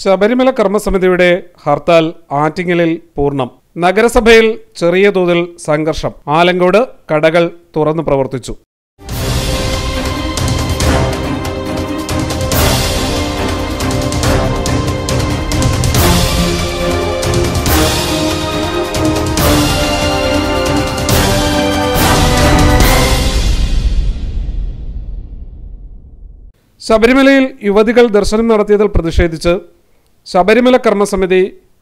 ശബരിമല കർമ്മസമിതിയുടെ ഹർത്താൽ ആറ്റിങ്ങലിൽ പൂർണം. നഗരസഭയിൽ ചെറിയ തോതിൽ സംഘർഷം. ആലങ്കോട് കടകൾ തുറന്നു പ്രവർത്തിച്ചു. ശബരിമലയിൽ യുവതികൾ ദർശനം നടത്തിയതിൽ പ്രതിഷേധിച്ച് ശബരിമല കർമ്മസമിതി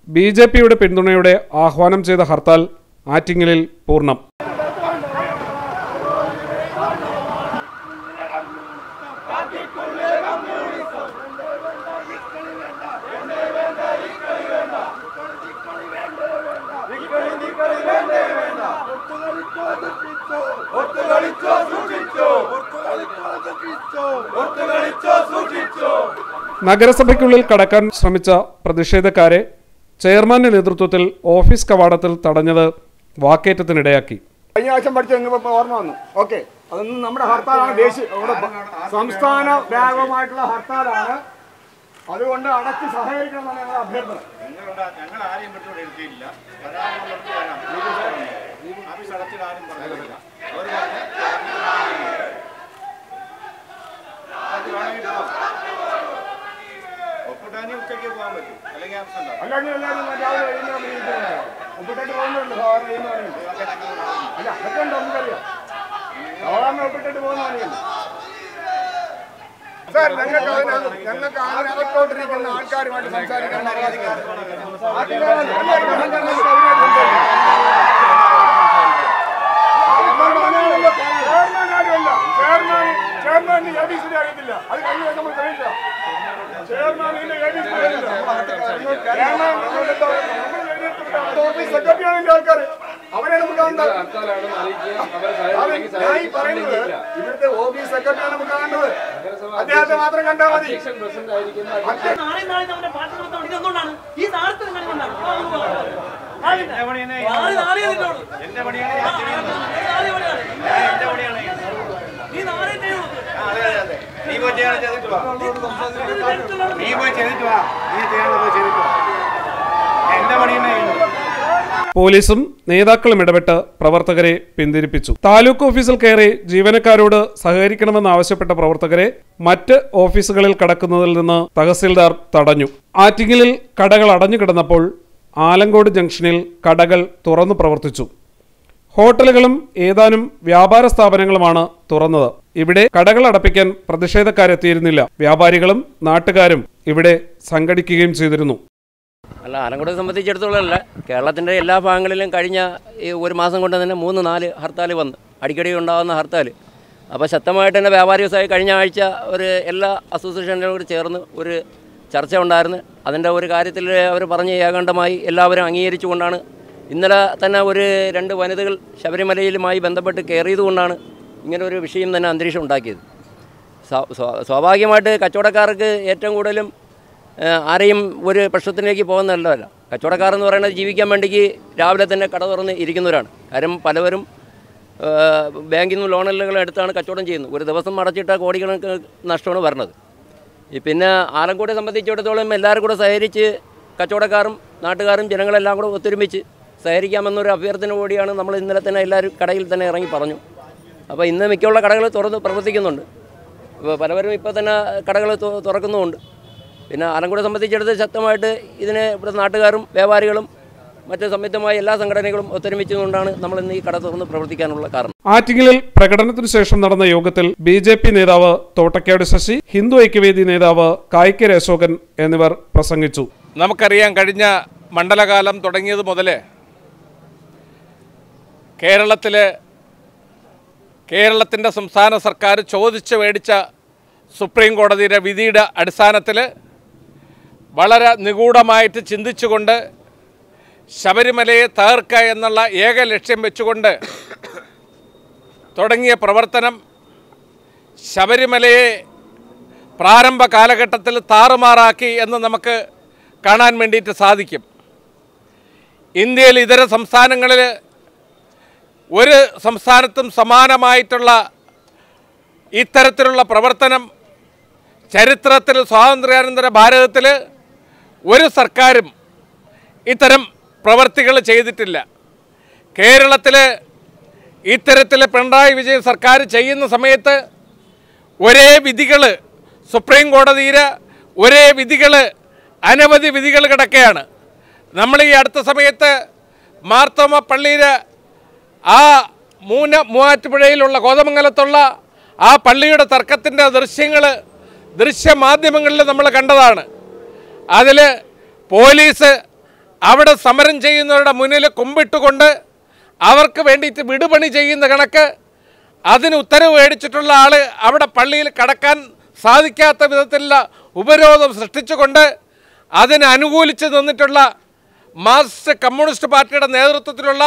ബി ജെ പിയുടെ പിന്തുണയോടെ ആഹ്വാനം ചെയ്ത ഹർത്താൽ ആറ്റിങ്ങലിൽ പൂർണം. നഗരസഭയ്ക്കുള്ളിൽ കടക്കാൻ ശ്രമിച്ച പ്രതിഷേധക്കാരെ ചെയർമാന്റെ നേതൃത്വത്തിൽ ഓഫീസ് കവാടത്തിൽ തടഞ്ഞത് വാക്കേറ്റത്തിനിടയാക്കി. കഴിഞ്ഞ ആഴ്ച പഠിച്ച ഓർമ്മ വന്നു. ഓക്കെ. അതൊന്നും നമ്മുടെ ഹർത്താലാണ് ദേശീയ സംസ്ഥാന വ്യാപകമായിട്ടുള്ള ഹർത്താലാണ്. അതുകൊണ്ട് അടച്ച് സഹകരിക്കണമെന്നാണ് ഞങ്ങളുടെ അഭ്യർത്ഥന. ഞങ്ങൾ ആരെയും വരാം ഓഫീസ് അടച്ചിൽ ആരും പറഞ്ഞില്ല അവർ അല്ലാണ്ട് എല്ലാവരും രാവിലെ ഒപ്പിട്ടിട്ട് പോകുന്നുണ്ട് സാധാരണ കാണുന്നു. അല്ല അതൊക്കെ ഉണ്ട് നമുക്കറിയാം. സാധാരണ ഒപ്പിട്ടിട്ട് പോകുന്ന പണിയല്ല സാർ ഞങ്ങൾക്ക് അതിനകത്ത് ഞങ്ങൾക്ക് അങ്ങനെ അകത്തോട്ടിരിക്കുന്ന ആൾക്കാരുമായിട്ട് സംസാരിക്കാൻ ചെയർമാൻ എ ബി സി അറിയത്തില്ല അത് കഴിഞ്ഞ ദിവസം നമ്മൾ കഴിയില്ല ചെയർമാൻ ഓഫീസ് അവരെ നമുക്ക് ഞാൻ ഈ പറയുന്നത് ഇവിടുത്തെ ഓഫീസ് സെക്രട്ടറിയാണ് നമുക്ക് കാണേണ്ടത് അദ്ദേഹത്തെ മാത്രം കണ്ടാൽ മതി ഈ. എന്റെ നീ നീ പോയി ചെയ്തിട്ട് നീ പോയി ചെയ്തിട്ട് വാ പോലീസും നേതാക്കളും ഇടപെട്ട് പ്രവർത്തകരെ പിന്തിരിപ്പിച്ചു. താലൂക്ക് ഓഫീസിൽ കയറി ജീവനക്കാരോട് സഹകരിക്കണമെന്നാവശ്യപ്പെട്ട പ്രവർത്തകരെ മറ്റ് ഓഫീസുകളിൽ കടക്കുന്നതിൽ നിന്ന് തഹസിൽദാർ തടഞ്ഞു. ആറ്റിങ്ങലിൽ കടകൾ അടഞ്ഞുകിടന്നപ്പോൾ ആലങ്കോട് ജംഗ്ഷനിൽ കടകൾ തുറന്നു പ്രവർത്തിച്ചു. ഹോട്ടലുകളും ഏതാനും വ്യാപാര സ്ഥാപനങ്ങളുമാണ് തുറന്നത്. ഇവിടെ കടകൾ അടപ്പിക്കാൻ പ്രതിഷേധക്കാരെത്തിയിരുന്നില്ല. വ്യാപാരികളും നാട്ടുകാരും ഇവിടെ സംഘടിക്കുകയും ചെയ്തിരുന്നു. അല്ല ആലങ്കോട് സംബന്ധിച്ചിടത്തോളം കേരളത്തിന്റെ എല്ലാ ഭാഗങ്ങളിലും കഴിഞ്ഞ ഒരു മാസം കൊണ്ട് തന്നെ മൂന്ന് നാല് ഹർത്താൽ വന്ന്. അടിക്കടി ഉണ്ടാകുന്ന ഹർത്താൽ അപ്പോൾ ശക്തമായിട്ട് തന്നെ വ്യാപാരി വ്യവസായി കഴിഞ്ഞ ആഴ്ച ഒരു എല്ലാ അസോസിയേഷനുകളോട് ചേർന്ന് ഒരു ചർച്ച ഉണ്ടായിരുന്നു. അതിന്റെ ഒരു കാര്യത്തിൽ അവർ പറഞ്ഞ് ഏകാണ്ടമായി എല്ലാവരും അംഗീകരിച്ചുകൊണ്ടാണ് ഇന്നലെ തന്നെ ഒരു രണ്ട് വനിതകൾ ശബരിമലയിലുമായി ബന്ധപ്പെട്ട് കയറിയതുകൊണ്ടാണ് ഇങ്ങനെ ഒരു വിഷയം തന്നെ അന്തരീക്ഷം ഉണ്ടാക്കിയത്. സ്വാ- സ്വാ- സ്വാഭാവികമായിട്ട് കച്ചവടക്കാർക്ക് ഏറ്റവും കൂടുതലും ആരെയും ഒരു പ്രശ്നത്തിലേക്ക് പോകുന്നതല്ല കച്ചവടക്കാർ എന്ന് പറയുന്നത് ജീവിക്കാൻ വേണ്ടിക്ക് രാവിലെ തന്നെ കട തുറന്ന് ഇരിക്കുന്നവരാണ്. കാര്യം പലവരും ബാങ്കിൽ നിന്ന് ലോണുകൾ എടുത്താണ് കച്ചവടം ചെയ്യുന്നത്. ഒരു ദിവസം അടച്ചിട്ട കോടികണക്ക് നഷ്ടമാണ് വരുന്നത് പിന്നെ ആലങ്കോട്ടെ സംബന്ധിച്ചിടത്തോളം എല്ലാവരും കൂടെ സഹകരിച്ച് കച്ചവടക്കാരും നാട്ടുകാരും ജനങ്ങളെല്ലാം കൂടെ ഒത്തൊരുമിച്ച് സഹകരിക്കാമെന്നൊരു അഭ്യർത്ഥന കൂടിയാണ് നമ്മൾ ഇന്നലെ തന്നെ എല്ലാവരും കടയിൽ തന്നെ ഇറങ്ങി പറഞ്ഞു. അപ്പോൾ ഇന്ന് മിക്കുള്ള കടകൾ തുറന്ന് പ്രവർത്തിക്കുന്നുണ്ട്. ഇപ്പോൾ പലവരും ഇപ്പോൾ തന്നെ കടകൾ തുറക്കുന്നുമുണ്ട്. പിന്നെ ആലങ്കോട് സംബന്ധിച്ചിടത്ത് ശക്തമായിട്ട് ഇതിന് ഇവിടെ നാട്ടുകാരും വ്യാപാരികളും മറ്റ് സംയുക്തമായ എല്ലാ സംഘടനകളും ഒത്തൊരുമിച്ചുകൊണ്ടാണ് നമ്മൾ ഇന്ന് ഈ കട തുറന്ന് പ്രവർത്തിക്കാനുള്ള കാരണം. ആറ്റിങ്ങലിൽ പ്രകടനത്തിനു ശേഷം നടന്ന യോഗത്തിൽ ബി ജെ പി നേതാവ് തോട്ടക്കാട് ശശി ഹിന്ദു ഐക്യവേദി നേതാവ് കായ്ക്കര അശോകൻ എന്നിവർ പ്രസംഗിച്ചു. നമുക്കറിയാം കഴിഞ്ഞ മണ്ഡലകാലം തുടങ്ങിയത് മുതൽ കേരളത്തിൽ കേരളത്തിന്റെ സംസ്ഥാന സർക്കാർ ചോദിച്ച് മേടിച്ച സുപ്രീം കോടതിയുടെ വിധിയുടെ അടിസ്ഥാനത്തിൽ വളരെ നിഗൂഢമായിട്ട് ചിന്തിച്ചുകൊണ്ട് ശബരിമലയെ തകർക്കുക എന്നുള്ള ഏക ലക്ഷ്യം വെച്ചുകൊണ്ട് തുടങ്ങിയ പ്രവർത്തനം ശബരിമലയെ പ്രാരംഭ കാലഘട്ടത്തിൽ താറുമാറാക്കി എന്ന് നമുക്ക് കാണാൻ വേണ്ടിയിട്ട് സാധിക്കും. ഇന്ത്യയിൽ ഇതര സംസ്ഥാനങ്ങളിൽ ഒരു സംസ്ഥാനത്തും സമാനമായിട്ടുള്ള ഇത്തരത്തിലുള്ള പ്രവർത്തനം ചരിത്രത്തിൽ സ്വാതന്ത്ര്യാനന്തര ഭാരതത്തിൽ ഒരു സർക്കാരും ഇത്തരം പ്രവർത്തികൾ ചെയ്തിട്ടില്ല. കേരളത്തിൽ ഇത്തരത്തിൽ പിണറായി വിജയൻ സർക്കാർ ചെയ്യുന്ന സമയത്ത് ഒരേ വിധികൾ സുപ്രീം കോടതിയിൽ ഒരേ വിധികൾ അനവധി വിധികൾ കിടക്കുകയാണ് നമ്മൾ ഈ അടുത്ത സമയത്ത് മാർത്തോമ പള്ളിയിൽ ആ മൂന്ന മൂവാറ്റുപുഴയിലുള്ള കോതമംഗലത്തുള്ള ആ പള്ളിയുടെ തർക്കത്തിന്റെ ദൃശ്യങ്ങൾ ദൃശ്യമാധ്യമങ്ങളിൽ നമ്മൾ കണ്ടതാണ്. അതിൽ പോലീസ് അവിടെ സമരം ചെയ്യുന്നവരുടെ മുന്നിൽ കുമ്പിട്ടുകൊണ്ട് അവർക്ക് വേണ്ടിയിട്ട് വിടുപണി ചെയ്യുന്ന കണക്ക് അതിന് ഉത്തരവ് മേടിച്ചിട്ടുള്ള ആൾ അവിടെ പള്ളിയിൽ കടക്കാൻ സാധിക്കാത്ത വിധത്തിലുള്ള ഉപരോധം സൃഷ്ടിച്ചുകൊണ്ട് അതിനെ അനുകൂലിച്ച് നിന്നിട്ടുള്ള മാർക്സിസ്റ്റ് കമ്മ്യൂണിസ്റ്റ് പാർട്ടിയുടെ നേതൃത്വത്തിലുള്ള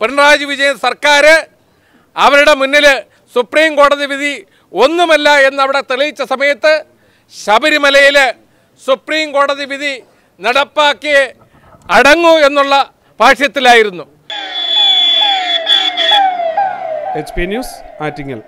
പിണറായി വിജയൻ സർക്കാർ അവരുടെ മുന്നിൽ സുപ്രീം കോടതി വിധി ഒന്നുമല്ല എന്ന് അവിടെ തെളിയിച്ച സമയത്ത് ശബരിമലയിൽ സുപ്രീം കോടതി വിധി നടപ്പാക്കി അടങ്ങൂ എന്നുള്ള ഭാഷ്യത്തിലായിരുന്നു. H P news Attingal.